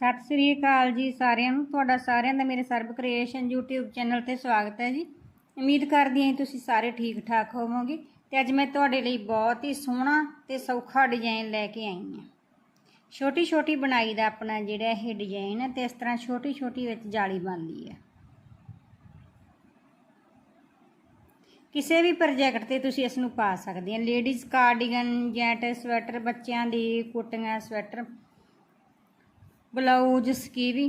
ਸਤਿ ਸ੍ਰੀ ਅਕਾਲ ਜੀ ਸਾਰਿਆਂ ਨੂੰ। ਤੁਹਾਡਾ ਸਾਰਿਆਂ ਦਾ ਮੇਰੇ ਸਰਬ ਕ੍ਰੀਏਸ਼ਨ YouTube ਚੈਨਲ ਤੇ ਸਵਾਗਤ ਹੈ ਜੀ। ਉਮੀਦ ਕਰਦੀ ਹਾਂ ਤੁਸੀਂ ਸਾਰੇ ਠੀਕ ਠਾਕ ਹੋਵੋਗੇ ਤੇ ਅੱਜ ਮੈਂ ਤੁਹਾਡੇ ਲਈ ਬਹੁਤ ਹੀ ਸੋਹਣਾ ਤੇ ਸੌਖਾ ਡਿਜ਼ਾਈਨ ਲੈ ਕੇ ਆਈ ਹਾਂ। ਛੋਟੀ ਛੋਟੀ ਬਣਾਈ ਦਾ ਆਪਣਾ ਜਿਹੜਾ ਇਹ ਡਿਜ਼ਾਈਨ ਹੈ ਤੇ ਇਸ ਤਰ੍ਹਾਂ ਛੋਟੀ ਛੋਟੀ ਵਿੱਚ ਜਾਲੀ ਬਣਦੀ ਹੈ। ਕਿਸੇ ਵੀ ਪ੍ਰੋਜੈਕਟ ਤੇ ਤੁਸੀਂ ਇਸ ਨੂੰ ਪਾ ਸਕਦੇ ਹੋ। ਲੇਡੀਜ਼ ਕਾਰਡੀਗਨ ਜੈਂਟ ਸਵੈਟਰ ਬੱਚਿਆਂ ਦੀ ਕੋਟੀਆਂ ਸਵੈਟਰ ਬਲਾਊਜ਼ ਸਕੀਵੀ,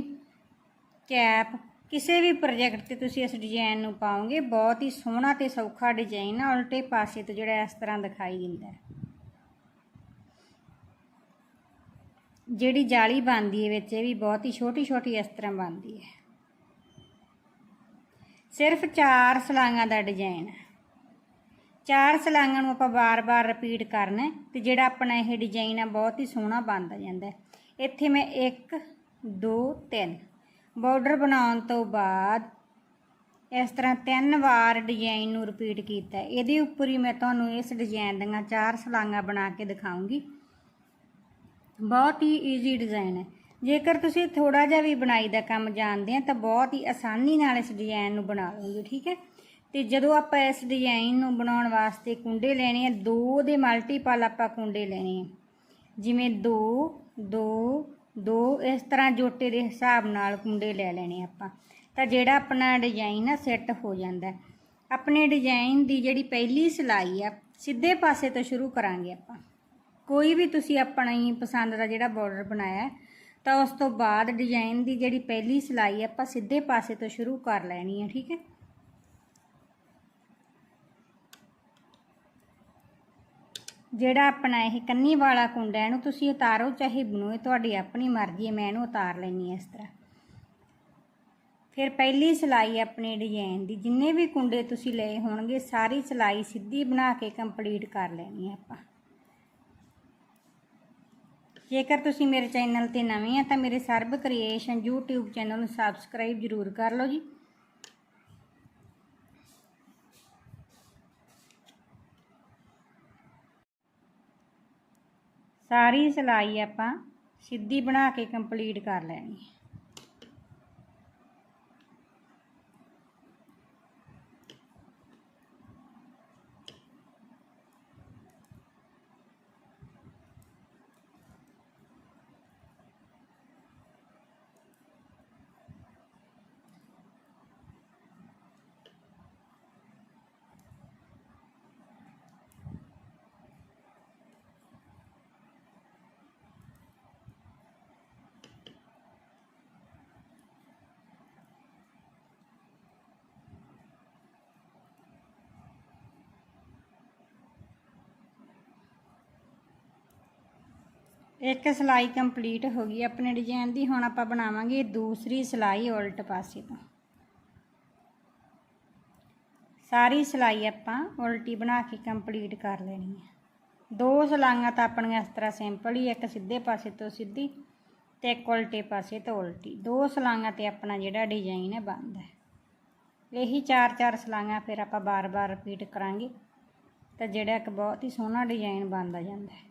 ਕੈਪ, ਕਿਸੇ ਵੀ ਪ੍ਰੋਜੈਕਟ ਤੇ ਤੁਸੀਂ ਇਸ ਡਿਜ਼ਾਈਨ ਨੂੰ ਪਾਓਗੇ, ਬਹੁਤ ਹੀ ਸੋਹਣਾ ਤੇ ਸੌਖਾ ਡਿਜ਼ਾਈਨ ਆ, ਉਲਟੇ ਪਾਸੇ ਤੋਂ ਜਿਹੜਾ ਇਸ ਤਰ੍ਹਾਂ ਦਿਖਾਈ ਦਿੰਦਾ ਹੈ। ਜਿਹੜੀ ਜਾਲੀ ਬਣਦੀ ਹੈ ਵਿੱਚ, ਇਹ ਵੀ ਬਹੁਤ ਹੀ ਛੋਟੀ ਛੋਟੀ ਇਸ ਤਰ੍ਹਾਂ ਬਣਦੀ ਹੈ। ਸਿਰਫ 4 ਸਲਾਈਆਂ ਦਾ ਡਿਜ਼ਾਈਨ ਹੈ। ਚਾਰ ਸਲਾਈਆਂ ਨੂੰ ਆਪਾਂ ਬਾਰ-ਬਾਰ ਰਿਪੀਟ ਕਰਨਾ ਹੈ ਤੇ ਜਿਹੜਾ ਆਪਣਾ ਇਹ ਡਿਜ਼ਾਈਨ ਆ ਬਹੁਤ ਹੀ ਸੋਹਣਾ ਬਣਦਾ ਜਾਂਦਾ ਹੈ। ਇੱਥੇ ਮੈਂ 1 2 3 ਬਾਰਡਰ ਬਣਾਉਣ ਤੋਂ ਬਾਅਦ ਇਸ ਤਰ੍ਹਾਂ ਤਿੰਨ ਵਾਰ ਡਿਜ਼ਾਈਨ ਨੂੰ ਰਿਪੀਟ ਕੀਤਾ। ਇਹਦੇ ਉੱਪਰ ਹੀ ਮੈਂ ਤੁਹਾਨੂੰ ਇਸ ਡਿਜ਼ਾਈਨ ਦੀਆਂ ਚਾਰ ਸਲਾਈਆਂ ਬਣਾ ਕੇ ਦਿਖਾਉਂਗੀ। ਬਹੁਤ ਹੀ ਈਜ਼ੀ ਡਿਜ਼ਾਈਨ ਹੈ। ਜੇਕਰ ਤੁਸੀਂ ਥੋੜਾ ਜਿਹਾ ਵੀ ਬਣਾਈ ਦਾ ਕੰਮ ਜਾਣਦੇ ਆ, ਤਾਂ ਬਹੁਤ ਹੀ ਆਸਾਨੀ ਨਾਲ ਇਸ ਡਿਜ਼ਾਈਨ ਨੂੰ ਬਣਾ ਲਓਗੇ, ਠੀਕ ਹੈ? ਤੇ ਜਦੋਂ ਆਪਾਂ ਇਸ ਡਿਜ਼ਾਈਨ ਨੂੰ ਬਣਾਉਣ ਵਾਸਤੇ ਕੁੰਡੇ ਲੈਣੇ ਆ, ਦੋ ਦੇ ਮਲਟੀਪਲ ਆਪਾਂ ਕੁੰਡੇ ਲੈਣੇ ਆ। ਜਿਵੇਂ 2 2 2 ਇਸ ਤਰ੍ਹਾਂ ਜੋਟੇ ਦੇ ਹਿਸਾਬ ਨਾਲ ਕੁੰਡੇ ਲੈ ਲੈਣੇ ਆਪਾਂ। ਤਾਂ ਜਿਹੜਾ ਆਪਣਾ ਡਿਜ਼ਾਈਨ ਆ ਸੈੱਟ ਹੋ ਜਾਂਦਾ। ਆਪਣੇ ਡਿਜ਼ਾਈਨ ਦੀ ਜਿਹੜੀ ਪਹਿਲੀ ਸਿਲਾਈ ਆ, ਸਿੱਧੇ ਪਾਸੇ ਤੋਂ ਸ਼ੁਰੂ ਕਰਾਂਗੇ ਆਪਾਂ। ਕੋਈ ਵੀ ਤੁਸੀਂ ਆਪਣਾ ਹੀ ਪਸੰਦ ਦਾ ਜਿਹੜਾ ਬਾਰਡਰ ਬਣਾਇਆ, ਤਾਂ ਉਸ ਤੋਂ ਬਾਅਦ ਡਿਜ਼ਾਈਨ ਦੀ ਜਿਹੜੀ ਪਹਿਲੀ ਸਿਲਾਈ ਆਪਾਂ ਸਿੱਧੇ ਪਾਸੇ ਤੋਂ ਸ਼ੁਰੂ ਕਰ ਲੈਣੀ ਹੈ ਠੀਕ ਹੈ? ਜਿਹੜਾ ਆਪਣਾ ਇਹ ਕੰਨੀ ਵਾਲਾ ਕੁੰਡਾ ਇਹਨੂੰ ਤੁਸੀਂ ਉਤਾਰੋ, ਚਾਹੇ ਬਣੋ, ਇਹ ਤੁਹਾਡੀ ਆਪਣੀ ਮਰਜ਼ੀ ਹੈ, ਮੈਂ ਇਹਨੂੰ ਉਤਾਰ ਲੈਣੀ ਹੈ ਇਸ ਤਰ੍ਹਾਂ। ਫਿਰ ਪਹਿਲੀ ਸਿਲਾਈ ਆਪਣੇ ਡਿਜ਼ਾਈਨ ਦੀ, ਜਿੰਨੇ ਵੀ ਕੁੰਡੇ ਤੁਸੀਂ ਲਏ ਹੋਣਗੇ, ਸਾਰੀ ਸਿਲਾਈ ਸਿੱਧੀ ਬਣਾ ਕੇ ਕੰਪਲੀਟ ਕਰ ਲੈਣੀ ਹੈ ਆਪਾਂ। ਜੇਕਰ ਤੁਸੀਂ ਮੇਰੇ ਚੈਨਲ ਤੇ ਨਵੇਂ ਆ, ਤਾਂ ਮੇਰੇ ਸਰਬ ਕ੍ਰੀਏਸ਼ਨ YouTube ਚੈਨਲ ਨੂੰ ਸਬਸਕ੍ਰਾਈਬ ਜ਼ਰੂਰ ਕਰ ਲਓ ਜੀ। ਸਾਰੀ ਸਿਲਾਈ ਆਪਾਂ ਸਿੱਧੀ ਬਣਾ ਕੇ ਕੰਪਲੀਟ ਕਰ ਲੈਣੀ ਹੈ। ਇੱਕ ਸਿਲਾਈ ਕੰਪਲੀਟ ਹੋ ਗਈ ਆਪਣੇ ਡਿਜ਼ਾਈਨ ਦੀ, ਹੁਣ ਆਪਾਂ ਬਣਾਵਾਂਗੇ ਦੂਸਰੀ ਸਿਲਾਈ ਉਲਟ ਪਾਸੇ ਤੋਂ। ਸਾਰੀ ਸਿਲਾਈ ਆਪਾਂ ਉਲਟੀ ਬਣਾ ਕੇ ਕੰਪਲੀਟ ਕਰ ਲੈਣੀ ਹੈ। ਦੋ ਸਲਾਈਆਂ ਤਾਂ ਆਪਣੀਆਂ ਇਸ ਤਰ੍ਹਾਂ ਸਿੰਪਲ ਹੀ, ਇੱਕ ਸਿੱਧੇ ਪਾਸੇ ਤੋਂ ਸਿੱਧੀ ਤੇ ਇੱਕ ਉਲਟੇ ਪਾਸੇ ਤੋਂ ਉਲਟੀ। ਦੋ ਸਲਾਈਆਂ ਤੇ ਆਪਣਾ ਜਿਹੜਾ ਡਿਜ਼ਾਈਨ ਹੈ ਬਣਦਾ ਹੈ। ਇਹੀ ਚਾਰ ਚਾਰ ਸਲਾਈਆਂ ਫਿਰ ਆਪਾਂ ਬਾਰ-ਬਾਰ ਰਿਪੀਟ ਕਰਾਂਗੇ ਤਾਂ ਜਿਹੜਾ ਇੱਕ ਬਹੁਤ ਹੀ ਸੋਹਣਾ ਡਿਜ਼ਾਈਨ ਬਣਦਾ ਜਾਂਦਾ ਹੈ।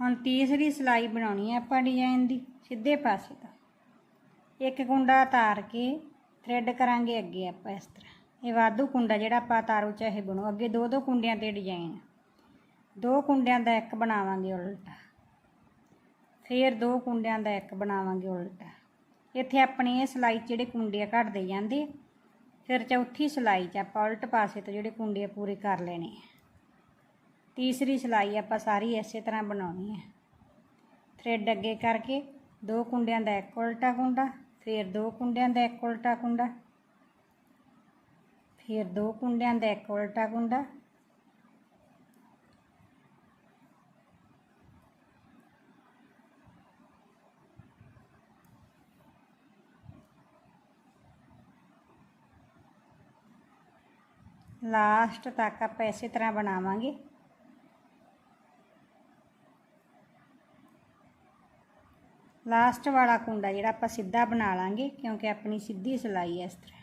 ਹੁਣ ਤੀਸਰੀ ਸਿਲਾਈ ਬਣਾਉਣੀ ਹੈ ਆਪਾਂ ਡਿਜ਼ਾਈਨ ਦੀ, ਸਿੱਧੇ ਪਾਸੇ ਤੋਂ। ਇੱਕ ਕੁੰਡਾ ਉਤਾਰ ਕੇ ਥ੍ਰੈਡ ਕਰਾਂਗੇ ਅੱਗੇ ਆਪਾਂ ਇਸ ਤਰ੍ਹਾਂ। ਇਹ ਵਾਧੂ ਕੁੰਡਾ ਜਿਹੜਾ ਆਪਾਂ ਤਾਰੋ ਚਾਹੇ ਬਣੋ, ਅੱਗੇ ਦੋ ਦੋ ਕੁੰਡਿਆਂ ਤੇ ਡਿਜ਼ਾਈਨ ਦੋ ਕੁੰਡਿਆਂ ਦਾ ਇੱਕ ਬਣਾਵਾਂਗੇ ਉਲਟਾ। ਫਿਰ ਦੋ ਕੁੰਡਿਆਂ ਦਾ ਇੱਕ ਬਣਾਵਾਂਗੇ ਉਲਟਾ। ਇੱਥੇ ਆਪਣੇ ਇਹ ਸਿਲਾਈ 'ਚ ਜਿਹੜੇ ਕੁੰਡੇ ਆ ਘਟਦੇ ਜਾਂਦੇ ਫਿਰ ਚੌਥੀ ਸਿਲਾਈ 'ਚ ਆਪਾਂ ਉਲਟ ਪਾਸੇ ਤੋਂ ਜਿਹੜੇ ਕੁੰਡੇ ਆ ਪੂਰੇ ਕਰ ਲੈਣੇ ਆ। तीसरी सिलाई आप सारी इस तरह बनानी है। थ्रेड अगे करके दो कुंडिया एक उल्टा कुंडा, फिर दो कुंडिया एक उल्टा कुंडा, फिर दो कुंडिया एक उल्टा कुंडा, लास्ट तक आप इस तरह बनावे ਲਾਸਟ ਵਾਲਾ ਕੁੰਡਾ ਜਿਹੜਾ ਆਪਾਂ ਸਿੱਧਾ ਬਣਾ ਲਾਂਗੇ, ਕਿਉਂਕਿ ਆਪਣੀ ਸਿੱਧੀ ਸਿਲਾਈ ਇਸ ਤਰ੍ਹਾਂ।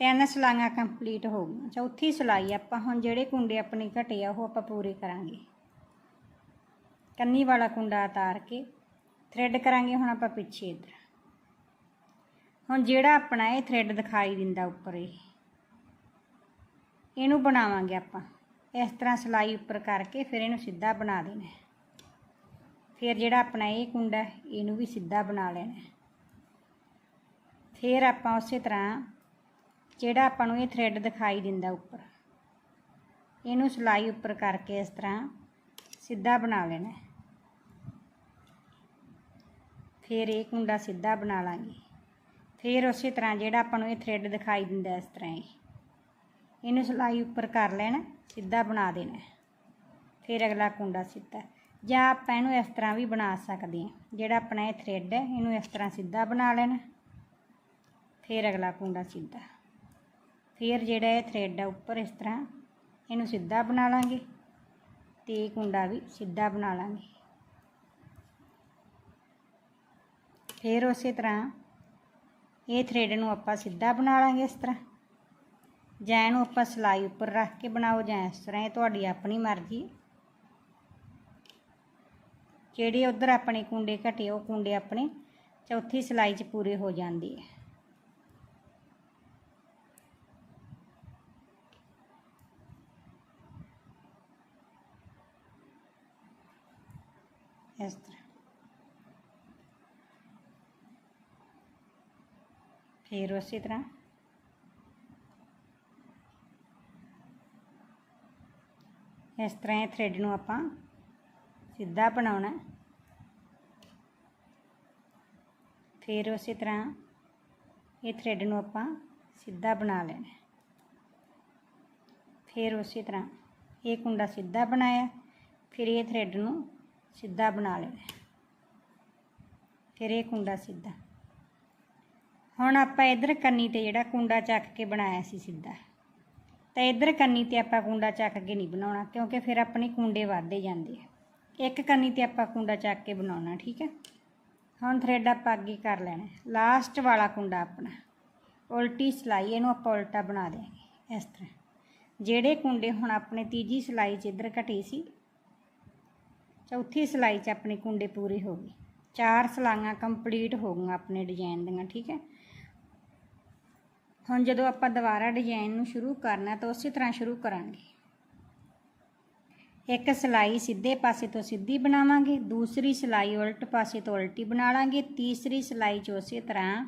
ਤਿੰਨ ਸਲਾਈਆਂ ਕੰਪਲੀਟ ਹੋ ਗਈਆਂ। ਚੌਥੀ ਸਲਾਈ ਆਪਾਂ ਹੁਣ ਜਿਹੜੇ ਕੁੰਡੇ ਆਪਣੇ ਘਟੇ ਆ, ਉਹ ਆਪਾਂ ਪੂਰੇ ਕਰਾਂਗੇ। ਕੰਨੀ ਵਾਲਾ ਕੁੰਡਾ ਉਤਾਰ ਕੇ ਥ੍ਰੈਡ ਕਰਾਂਗੇ, ਹੁਣ ਆਪਾਂ ਪਿੱਛੇ ਇਧਰ। ਹੁਣ ਜਿਹੜਾ ਆਪਣਾ ਇਹ ਥ੍ਰੈਡ ਦਿਖਾਈ ਦਿੰਦਾ ਉੱਪਰ ਇਹ, ਇਹਨੂੰ ਬਣਾਵਾਂਗੇ ਆਪਾਂ। ਇਸ ਤਰ੍ਹਾਂ ਸਲਾਈ ਉੱਪਰ ਕਰਕੇ ਫਿਰ ਇਹਨੂੰ ਸਿੱਧਾ ਬਣਾ ਦੇਣਾ। ਫਿਰ ਜਿਹੜਾ ਆਪਣਾ ਇਹ ਕੁੰਡਾ ਇਹਨੂੰ ਵੀ ਸਿੱਧਾ ਬਣਾ ਲੈਣਾ ਫਿਰ ਆਪਾਂ ਉਸੇ ਤਰ੍ਹਾਂ ਜਿਹੜਾ ਆਪਾਂ ਨੂੰ ਇਹ ਥ੍ਰੈਡ ਦਿਖਾਈ ਦਿੰਦਾ ਉੱਪਰ, ਇਹਨੂੰ ਸਲਾਈ ਉੱਪਰ ਕਰਕੇ ਇਸ ਤਰ੍ਹਾਂ ਸਿੱਧਾ ਬਣਾ ਲੈਣਾ ਫਿਰ ਇਹ ਕੁੰਡਾ ਸਿੱਧਾ ਬਣਾ ਲਾਂਗੇ। ਫਿਰ ਉਸੇ ਤਰ੍ਹਾਂ ਜਿਹੜਾ ਆਪਾਂ ਨੂੰ ਇਹ ਥ੍ਰੈਡ ਦਿਖਾਈ ਦਿੰਦਾ ਇਸ ਤਰ੍ਹਾਂ ਇਹ, ਇਹਨੂੰ ਸਲਾਈ ਉੱਪਰ ਕਰ ਲੈਣਾ, ਸਿੱਧਾ ਬਣਾ ਦੇਣਾ ਫਿਰ ਅਗਲਾ ਕੁੰਡਾ ਸਿੱਧਾ ਜਾਂ ਆਪਾਂ ਇਹਨੂੰ ਇਸ ਤਰ੍ਹਾਂ ਵੀ ਬਣਾ ਸਕਦੇ ਹਾਂ। ਜਿਹੜਾ ਆਪਣਾ ਇਹ ਥ੍ਰੈਡ ਹੈ, ਇਹਨੂੰ ਇਸ ਤਰ੍ਹਾਂ ਸਿੱਧਾ ਬਣਾ ਲੈਣਾ। ਫਿਰ ਅਗਲਾ ਕੁੰਡਾ ਸਿੱਧਾ। ਫਿਰ ਜਿਹੜਾ ਇਹ ਥ੍ਰੈਡ ਹੈ ਉੱਪਰ ਇਸ ਤਰ੍ਹਾਂ, ਇਹਨੂੰ ਸਿੱਧਾ ਬਣਾ ਲਾਂਗੇ। ਤੇ ਇਹ ਕੁੰਡਾ ਵੀ ਸਿੱਧਾ ਬਣਾ ਲਾਂਗੇ। ਫਿਰ ਉਸੇ ਤਰ੍ਹਾਂ ਇਹ ਥ੍ਰੈਡ ਨੂੰ ਆਪਾਂ ਸਿੱਧਾ ਬਣਾ ਲਾਂਗੇ ਇਸ ਤਰ੍ਹਾਂ। ਜਾਂ ਇਹਨੂੰ ਆਪਾਂ ਸਿਲਾਈ ਉੱਪਰ ਰੱਖ ਕੇ ਬਣਾਓ ਜਾਂ ਇਸ ਤਰ੍ਹਾਂ, ਇਹ ਤੁਹਾਡੀ ਆਪਣੀ ਮਰਜ਼ੀ ਜਿਹੜੇ ਉਧਰ ਆਪਣੇ ਕੁੰਡੇ ਘਟੇ, ਉਹ ਕੁੰਡੇ ਆਪਣੇ ਚੌਥੀ ਸਿਲਾਈ 'ਚ ਪੂਰੇ ਹੋ ਜਾਂਦੇ ਹੈ ਇਸ ਤਰ੍ਹਾਂ। ਫਿਰ ਉਸੇ ਤਰ੍ਹਾਂ। ਇਸ ਤਰ੍ਹਾਂ ਇਹ ਥ੍ਰੈਡ ਨੂੰ ਆਪਾਂ ਸਿੱਧਾ ਬਣਾਉਣਾ ਫਿਰ ਉਸੇ ਤਰ੍ਹਾਂ ਇਹ ਥ੍ਰੈਡ ਨੂੰ ਆਪਾਂ ਸਿੱਧਾ ਬਣਾ ਲੈਣਾ ਫਿਰ ਉਸੇ ਤਰ੍ਹਾਂ ਇਹ ਕੁੰਡਾ ਸਿੱਧਾ ਬਣਾਇਆ ਫਿਰ ਇਹ ਥ੍ਰੈਡ ਨੂੰ ਸਿੱਧਾ ਬਣਾ ਲੈਣਾ ਫਿਰ ਇਹ ਕੁੰਡਾ ਸਿੱਧਾ। ਹੁਣ ਆਪਾਂ ਇਧਰ ਕੰਨੀ ਤੇ ਜਿਹੜਾ ਕੁੰਡਾ ਚੱਕ ਕੇ ਬਣਾਇਆ ਸੀ ਸਿੱਧਾ। ਤਾਂ ਇਧਰ ਕੰਨੀ ਤੇ ਆਪਾਂ ਕੁੰਡਾ ਚੱਕ ਕੇ ਨਹੀਂ ਬਣਾਉਣਾ, ਕਿਉਂਕਿ ਫਿਰ ਆਪਣੇ ਕੁੰਡੇ ਵੱਧਦੇ ਜਾਂਦੇ ਆ। ਇੱਕ ਕੰਨੀ ਤੇ ਆਪਾਂ ਕੁੰਡਾ ਚੱਕ ਕੇ ਬਣਾਉਣਾ, ਠੀਕ ਹੈ? ਹੁਣ ਥਰੈਡ ਆਪਾਂ ਅੱਗੇ ਕਰ ਲੈਣਾ। ਲਾਸਟ ਵਾਲਾ ਕੁੰਡਾ ਆਪਣਾ। ਉਲਟੀ ਸਿਲਾਈ, ਇਹਨੂੰ ਆਪਾਂ ਉਲਟਾ ਬਣਾ ਦੇਵਾਂਗੇ ਇਸ ਤਰ੍ਹਾਂ। ਜਿਹੜੇ ਕੁੰਡੇ ਹੁਣ ਆਪਣੇ ਤੀਜੀ ਸਿਲਾਈ 'ਚ ਇੱਧਰ ਘਟੇ ਸੀ, ਚੌਥੀ ਸਿਲਾਈ 'ਚ ਆਪਣੇ ਕੁੰਡੇ ਪੂਰੇ ਹੋ ਗਏ। ਚਾਰ ਸਲਾਈਆਂ ਕੰਪਲੀਟ ਹੋ ਗਈਆਂ ਆਪਣੇ ਡਿਜ਼ਾਈਨ ਦੀਆਂ, ਠੀਕ ਹੈ? ਹੁਣ ਜਦੋਂ ਆਪਾਂ ਦੁਬਾਰਾ ਡਿਜ਼ਾਈਨ ਨੂੰ ਸ਼ੁਰੂ ਕਰਨਾ, ਤਾਂ ਉਸੇ ਤਰ੍ਹਾਂ ਸ਼ੁਰੂ ਕਰਾਂਗੇ। ਇੱਕ ਸਿਲਾਈ ਸਿੱਧੇ ਪਾਸੇ ਤੋਂ ਸਿੱਧੀ ਬਣਾਵਾਂਗੇ, ਦੂਸਰੀ ਸਿਲਾਈ ਉਲਟ ਪਾਸੇ ਤੋਂ ਉਲਟੀ ਬਣਾ ਲਾਂਗੇ, ਤੀਸਰੀ ਸਿਲਾਈ 'ਚ ਉਸੇ ਤਰ੍ਹਾਂ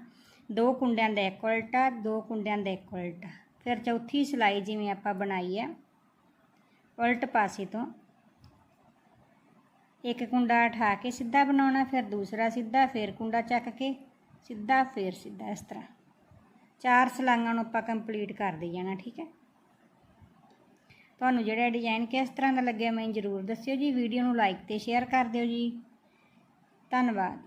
ਦੋ ਕੁੰਡਿਆਂ ਦਾ ਇੱਕ ਉਲਟਾ, ਦੋ ਕੁੰਡਿਆਂ ਦਾ ਇੱਕ ਉਲਟਾ। ਫਿਰ ਚੌਥੀ ਸਿਲਾਈ ਜਿਵੇਂ ਆਪਾਂ ਬਣਾਈ ਹੈ ਉਲਟ ਪਾਸੇ ਤੋਂ ਇੱਕ ਕੁੰਡਾ ਉਠਾ ਕੇ ਸਿੱਧਾ ਬਣਾਉਣਾ, ਫਿਰ ਦੂਸਰਾ ਸਿੱਧਾ, ਫਿਰ ਕੁੰਡਾ ਚੱਕ ਕੇ ਸਿੱਧਾ, ਫਿਰ ਸਿੱਧਾ, ਇਸ ਤਰ੍ਹਾਂ। ਚਾਰ ਸਲਾਈਆਂ ਨੂੰ ਆਪਾਂ ਕੰਪਲੀਟ ਕਰਦੇ ਜਾਣਾ, ਠੀਕ ਹੈ? ਤੁਹਾਨੂੰ ਜਿਹੜਾ ਡਿਜ਼ਾਈਨ ਕਿਸ ਤਰ੍ਹਾਂ ਦਾ ਲੱਗਿਆ ਮੈਨੂੰ ਜ਼ਰੂਰ ਦੱਸਿਓ ਜੀ ਵੀਡੀਓ ਨੂੰ ਲਾਈਕ ਤੇ ਸ਼ੇਅਰ ਕਰ ਦਿਓ ਜੀ। ਧੰਨਵਾਦ।